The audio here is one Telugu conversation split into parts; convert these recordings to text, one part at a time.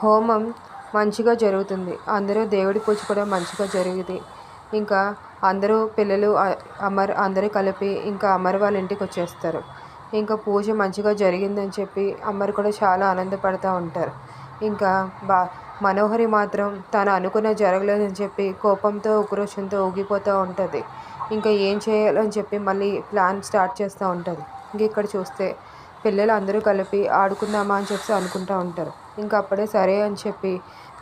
హోమం మంచిగా జరుగుతుంది. అందరూ దేవుడి పూజ కూడా మంచిగా జరిగింది. ఇంకా అందరూ పిల్లలు అమర్ అందరూ కలిపి ఇంకా అమర్ వాళ్ళ ఇంటికి వచ్చేస్తారు. ఇంకా పూజ మంచిగా జరిగిందని చెప్పి అమ్మరు కూడా చాలా ఆనందపడుతూ ఉంటారు. ఇంకా బా మనోహరి మాత్రం తను అనుకున్న జరగలేదని చెప్పి కోపంతో ఉక్రోషంతో ఊగిపోతూ ఉంటుంది. ఇంకా ఏం చేయాలని చెప్పి మళ్ళీ ప్లాన్ స్టార్ట్ చేస్తూ ఉంటుంది. ఇంక ఇక్కడ చూస్తే పిల్లలు అందరూ కలిపి ఆడుకుందామా అని చెప్పి అనుకుంటూ ఉంటారు. ఇంకా అప్పుడే సరే అని చెప్పి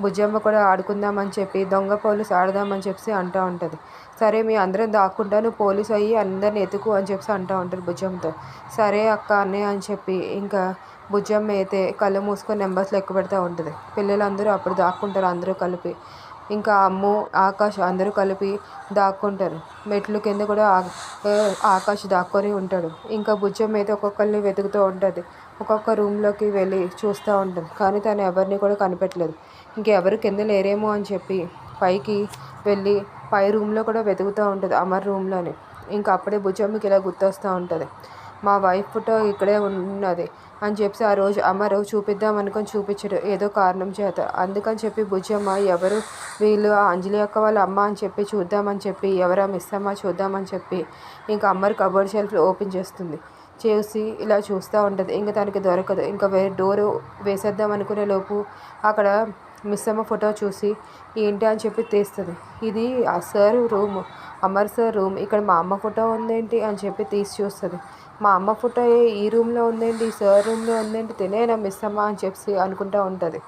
బుజ్జమ్మ కూడా ఆడుకుందామని చెప్పి దొంగ పోలీస్ ఆడదామని చెప్పి అంటూ ఉంటుంది. సరే మీ అందరం దాక్కుంటాను పోలీస్ అయ్యి అందరిని ఎతుకు అని చెప్పి అంటూ ఉంటారు భుజంతో. సరే అక్క అన్నయ్య అని చెప్పి ఇంకా భుజమ్మ అయితే కళ్ళు మూసుకొని నెంబర్స్ లెక్క పెడతా ఉంటుంది. పిల్లలందరూ అప్పుడు దాక్కుంటారు అందరూ కలిపి. ఇంకా అమ్ము ఆకాష్ అందరూ కలిపి దాక్కుంటారు. మెట్లు కింద కూడా ఆకాష్ దాక్కొని ఉంటాడు. ఇంకా బుజ్జమ్మ అయితే ఒక్కొక్కరిని వెతుకుతూ ఉంటుంది. ఒక్కొక్క రూమ్లోకి వెళ్ళి చూస్తూ ఉంటుంది కానీ తను ఎవరిని కూడా కనిపెట్టలేదు. ఇంకెవరు కింద లేరేమో అని చెప్పి పైకి వెళ్ళి పై రూమ్లో కూడా వెతుకుతూ ఉంటుంది అమర్ రూమ్లోని. ఇంకా అప్పుడే భుజమ్మకి ఇలా గుర్తొస్తూ ఉంటుంది. మా వైఫ్ ఫోటో ఇక్కడే ఉన్నది అని చెప్పి ఆ రోజు అమ్మరు చూపిద్దాం అనుకొని చూపించడు. ఏదో కారణం చేత. అందుకని చెప్పి భుజమ్మ ఎవరు? వీళ్ళు అంజలి అక్క వాళ్ళ అమ్మ అని చెప్పి చూద్దామని చెప్పి ఎవరా మిస్ అమ్మ చూద్దామని చెప్పి ఇంకా అమ్మరు కబోర్డ్ షెల్ఫ్ ఓపెన్ చేస్తుంది. చేసి ఇలా చూస్తూ ఉంటుంది. ఇంకా తనకి దొరకదు. ఇంకా వేరే డోరు వేసేద్దాం అనుకునే లోపు అక్కడ మిస్ అమ్మ ఫోటో చూసి ఏంటి? అని చెప్పి తీస్తుంది. ఇది ఆ sir room. Amar sir room ఇక్కడ మా అమ్మ ఫోటో ఉందేంటి అని చెప్పి తీసి చూస్తుంది. మా అమ్మ ఫోటో ఈ రూమ్లో ఉందేంటి సార్ రూమ్లో ఉందేంటి తినేనా మిస్ అమ్మ అని చెప్పి అనుకుంటూ ఉంటుంది.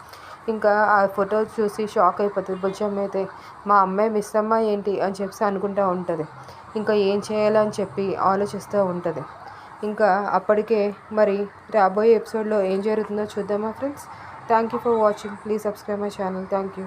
ఇంకా ఆ ఫోటో చూసి షాక్ అయిపోతుంది. భుజం అయితే మా అమ్మాయి మిస్ అమ్మ ఏంటి అని చెప్పి అనుకుంటూ ఉంటుంది. ఇంకా ఏం చేయాలని చెప్పి ఆలోచిస్తూ ఉంటుంది. ఇంకా అప్పటికే మరి రాబోయే ఎపిసోడ్లో ఏం జరుగుతుందో చూద్దామా friends? Thank you for watching. Please subscribe my channel. Thank you.